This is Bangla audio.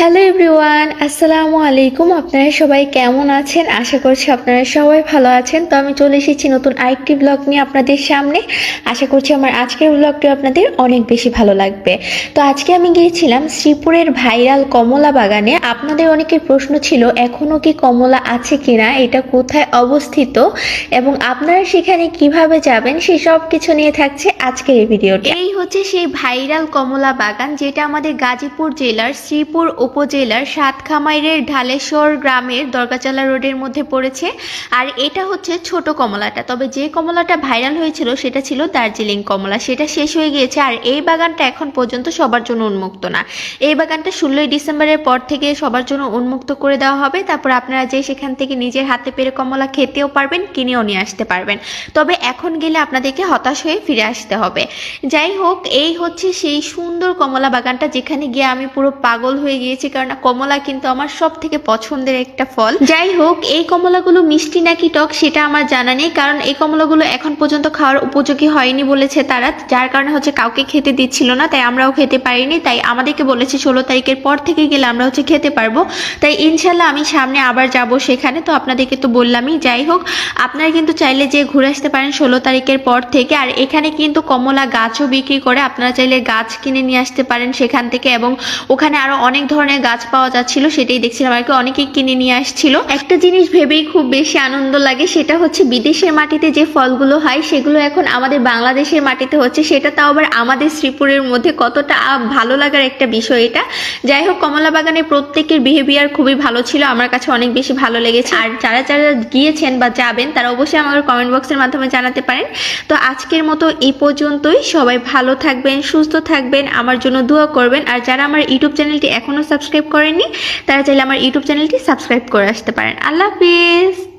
হ্যালো এভরিওয়ান আসসালামু আলাইকুম আপনারা সবাই কেমন আছেন? আশা করছি আপনারা সবাই ভালো আছেন। তো আমি চলে এসেছি নতুন আরেকটি ব্লগ নিয়ে আপনাদের সামনে। আশা করছি আমার আজকের ব্লগটি আপনাদের অনেক বেশি ভালো লাগবে। তো আজকে আমি গিয়েছিলাম শ্রীপুরের ভাইরাল কমলা বাগানে। আপনাদের অনেকের প্রশ্ন ছিল এখনও কি কমলা আছে কিনা? এটা কোথায় অবস্থিত? এবং আপনারা সেখানে কীভাবে যাবেন? সেই সব কিছু নিয়ে থাকছে আজকের এই ভিডিওটি। এই হচ্ছে সেই ভাইরাল কমলা বাগান, যেটা আমাদের গাজীপুর জেলার শ্রীপুর উপজেলার সাতখামাইরের ঢালেশ্বর গ্রামের দরগাচালা রোডের মধ্যে পড়েছে। আর এটা হচ্ছে ছোট কমলাটা। তবে যে কমলাটা ভাইরাল হয়েছিল, সেটা ছিল দার্জিলিং কমলা। সেটা শেষ হয়ে গিয়েছে, আর এই বাগানটা এখন পর্যন্ত সবার জন্য উন্মুক্ত না। এই বাগানটা ষোলোই ডিসেম্বরের পর থেকে সবার জন্য উন্মুক্ত করে দেওয়া হবে। তারপর আপনারা যে সেখান থেকে নিজের হাতে পেরে কমলা খেতেও পারবেন, কিনেও নিয়ে আসতে পারবেন। তবে এখন গেলে আপনাদেরকে হতাশ হয়ে ফিরে আসতে হবে। যাই হোক, এই হচ্ছে সেই সুন্দর কমলা বাগানটা, যেখানে গিয়ে আমি পুরো পাগল হয়ে গিয়েছি, কারণ কমলা কিন্তু আমার সব থেকে পছন্দের একটা ফল। যাই হোক, এই কমলাগুলো মিষ্টি নাকি টক, সেটা আমার জানা নেই, কারণ এই কমলাগুলো এখন পর্যন্ত খাওয়ার উপযোগী হয়নি বলেছে তারা, যার কারণে হচ্ছে কাউকে খেতে দিচ্ছিল না, তাই আমরাও খেতে পারিনি, তাই আমাদেরকে বলেছে ষোলো তারিখের পর থেকে গেলে আমরা হচ্ছে খেতে পারব। তাই ইনশাল্লাহ আমি সামনে আবার যাব সেখানে, তো আপনাদেরকে তো বললামই। যাই হোক, আপনারা কিন্তু চাইলে যে ঘুরে আসতে পারেন ষোলো তারিখের পর থেকে, আর এখানে কিন্তু কমলা গাছও বিক্রি করে, আপনারা চাইলে গাছ কিনে নিয়ে আসতে পারেন সেখান থেকে এবং ওখানে আরও অনেক ধরনের গাছ পাওয়া যাচ্ছিল, সেটাই দেখছিলাম আর কি, অনেকেই কিনে নিয়ে আসছিল। একটা জিনিস ভেবেই খুব বেশি আনন্দ লাগে, সেটা হচ্ছে বিদেশের মাটিতে যে ফলগুলো হয়, সেগুলো এখন আমাদের বাংলাদেশের মাটিতে হচ্ছে, সেটা তাও আবার আমাদের শ্রীপুরের মধ্যে কতটা ভালো লাগার একটা বিষয় এটা। যাই হোক, কমলা বাগানে প্রত্যেকের বিহেভিয়ার খুবই ভালো ছিল, আমার কাছে অনেক বেশি ভালো লেগেছে। আর যারা যারা গিয়েছেন বা যাবেন, তারা অবশ্যই আমাদের কমেন্ট বক্সের মাধ্যমে জানাতে পারেন। তো আজকের মতো এই পর্যন্তই। সবাই ভালো থাকবেন, সুস্থ থাকবেন, আমার জন্য দোয়া করবেন। আর যারা আমার ইউটিউব চ্যানেলটি এখনও সাবস্ক্রাইব করেননি, তারা চাইলে আমার ইউটিউব চ্যানেলটি সাবস্ক্রাইব করে আসতে পারেন। আল্লাহ হাফিজ।